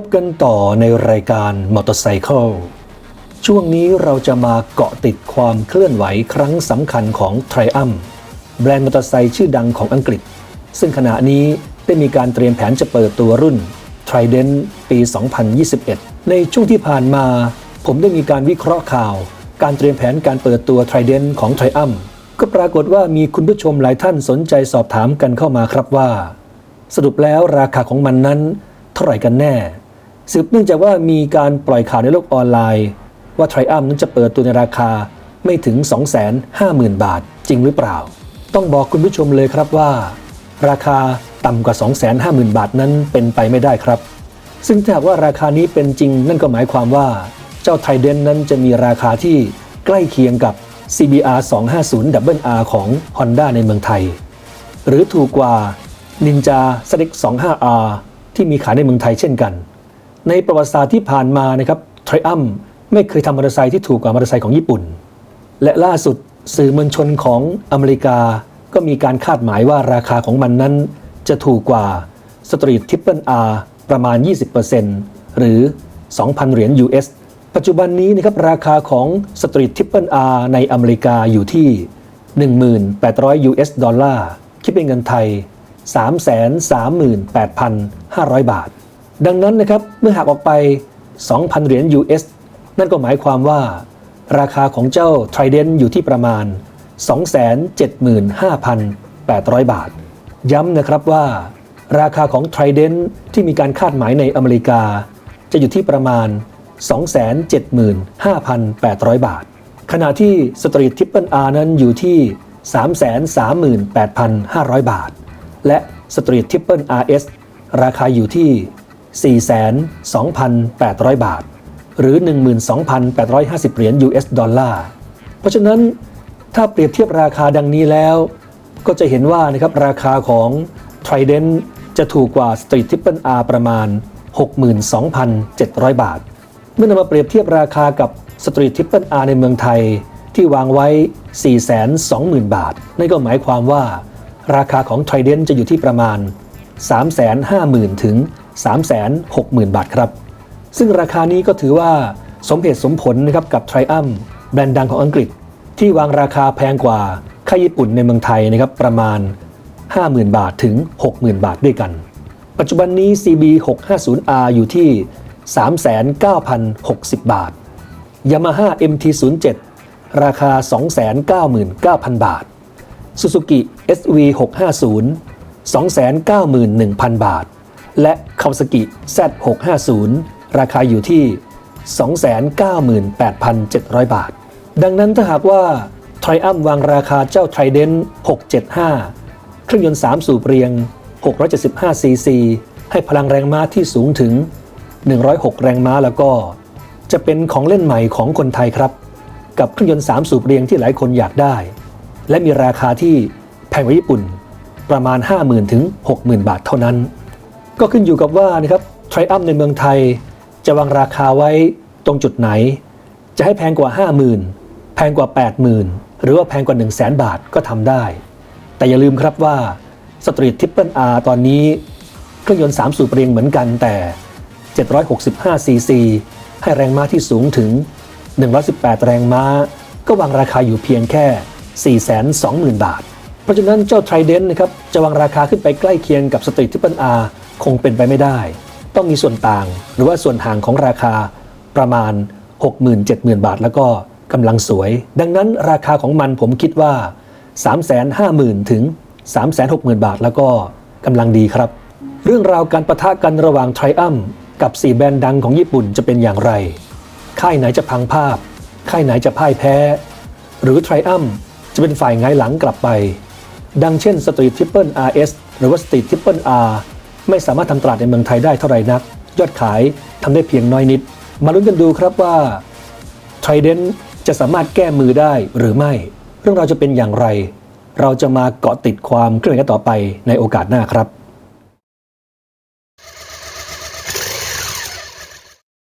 บกันต่อในรายการมอเตอร์ไซค์ช่วงนี้เราจะมาเกาะติดความเคลื่อนไหวครั้งสำคัญของ t r i u m p แบรนด์มอเตอร์ไซค์ชื่อดังของอังกฤษ ซึ่งขณะนี้ได้มีการเตรียมแผนจะเปิดตัวรุ่น Trident ปี 2021 ในช่วงที่ผ่านมา ผมได้มีการวิเคราะห์ข่าว การเตรียมแผนการเปิดตัว Trident ของ t r i u m p ก็ปรากฏว่ามีคุณผู้ชมหลายท่านสนใจสอบถามกันเข้ามาครับว่า สรุปแล้วราคาของมันนั้นเท่าไหร่กันแน่ สืบเนื่องจากว่ามีการปล่อยข่าวในโลกออนไลน์ ว่า t r i u m p นั้นจะเปิดตัวในราคาไม่ถึง 250,000 บาท จริงหรือเปล่า ต้องบอกคุณผู้ชมเลยครับว่า ราคาต่ำกว่า 250,000 บาทนั้นเป็นไปไม่ได้ครับ ซึ่งถ้าหากว่าราคานี้เป็นจริงนั่นก็หมายความว่า เจ้าไทเดนนั้นจะมีราคาที่ใกล้เคียงกับ CBR 250 WR ของ Honda ในเมืองไทย หรือถูกกว่า Ninja s e l e c 25R ที่มีขายในเมืองไทยเช่นกัน ในประวัติศาสตร์ที่ผ่านมานะครับ Triumph ไม่เคยทำมอเตอร์ไซค์ที่ถูกกว่ามอเตอร์ไซค์ของญี่ปุ่น และล่าสุดสื่อมวลชนของอเมริกาก็มีการคาดหมายว่าราคาของมันนั้น จะถูกกว่า Street Triple R ประมาณ 20%หรือ 2,000 เหรียญ US ปัจจุบันนี้นะครับราคาของ Street Triple R ในอเมริกาอยู่ที่ 1,800 US ดอลลาร์ คิดเป็นเงินไทย 338,500 บาท ดังนั้นนะครับเมื่อหักออกไป 2,000 เหรียญ US นั่นก็หมายความว่า ราคาของเจ้า Trident อยู่ที่ประมาณ 275,800 บาท ย้ำนะครับว่า ราคาของ Trident ที่มีการคาดหมายในอเมริกา จะอยู่ที่ประมาณ 275,800 บาท ขณะที่ Street Triple R นั้นอยู่ที่ 338,500 บาท และ Street Triple RS ราคาอยู่ที่ 42,800 บาท หรือ 12,850 เหรียญ US ดอลลาร์ เพราะฉะนั้นถ้าเปรียบเทียบราคาดังนี้แล้ว ก็จะเห็นว่านะครับราคาของ Trident จะถูกกว่า Street Triple R ประมาณ 62,700 บาท เมื่อนำมาเปรียบเทียบราคากับ Street Triple R ในเมืองไทยที่วางไว้ 420,000 บาท นั่นก็หมายความว่า ราคาของ Trident จะอยู่ที่ประมาณ 350,000 ถึง 360,000 บาทครับ ซึ่งราคานี้ก็ถือว่าสมเหตุสมผลนะครับกับ Triumph แบรนด์ดังของอังกฤษ ที่วางราคาแพงกว่าค่าญี่ปุ่นในเมืองไทยนะครับประมาณ 50,000 บาทถึง 60,000 บาทด้วยกัน ปัจจุบันนี้ CB 650R อยู่ที่ 39,060 บาท Yamaha MT07 ราคา 299,000 บาท Suzuki SV 650 291,000 บาท และ Kawasaki Z650 ราคาอยู่ที่ 298,700 บาท ดังนั้นถ้าหากว่า Triumph วางราคาเจ้า Trident 675 เครื่องยนต์ 3 สูบเรียง 675 ซีซี ให้พลังแรงม้าที่สูงถึง 106 แรงม้าแล้วก็ จะเป็นของเล่นใหม่ของคนไทยครับ กับเครื่องยนต์ 3 สูบเรียงที่หลายคนอยากได้ และมีราคาที่แพงกว่าญี่ปุ่น ประมาณ 50,000 ถึง 60,000 บาทเท่านั้น ก็ขึ้นอยู่กับว่านะครับ Triumph ในเมืองไทย จะวางราคาไว้ตรงจุดไหน จะให้แพงกว่า 50,000 แพงกว่า 80,000 หรือว่าแพงกว่า 1 0 0 0 0แบาทก็ทำได้ แต่อย่าลืมครับว่า Street Triple R ตอนนี้ เครื่องยนต์3สูบเรียงเหมือนกันแต่ 765 ซีซี ให้แรงม้าที่สูงถึง 118 แรงม้า ก็วางราคาอยู่เพียงแค่ 420,000 บาท เพราะฉะนั้นเจ้า Trident นะครับจะวางราคาขึ้นไปใกล้เคียงกับ Street Triple R คงเป็นไปไม่ได้ ต้องมีส่วนต่างหรือว่าส่วนห่างของราคาประมาณ 60,000-70,000 บาท แล้วก็กำลังสวย ดังนั้นราคาของมันผมคิดว่า 350,000 ถึง 360,000 บาท แล้วก็กำลังดีครับ เรื่องราวการประทะกันระหว่าง Triumph กับ 4 แบรนด์ดังของญี่ปุ่นจะเป็นอย่างไร ค่ายไหนจะพังภาพ ค่ายไหนจะพ่ายแพ้ หรือ Triumph จะเป็นฝ่ายไงหลังกลับไป ดังเช่น Street Triple RS หรือว่า Street Triple R ไม่สามารถทำตลาดในเมืองไทยได้เท่าไหร่นัก ยอดขายทำได้เพียงน้อยนิด มาลุ้นกันดูครับว่าไทเดนจะสามารถแก้มือได้หรือไม่ เรื่องราวจะเป็นอย่างไร เราจะมาเกาะติดความเคลื่อนไหวต่อไปในโอกาสหน้าครับ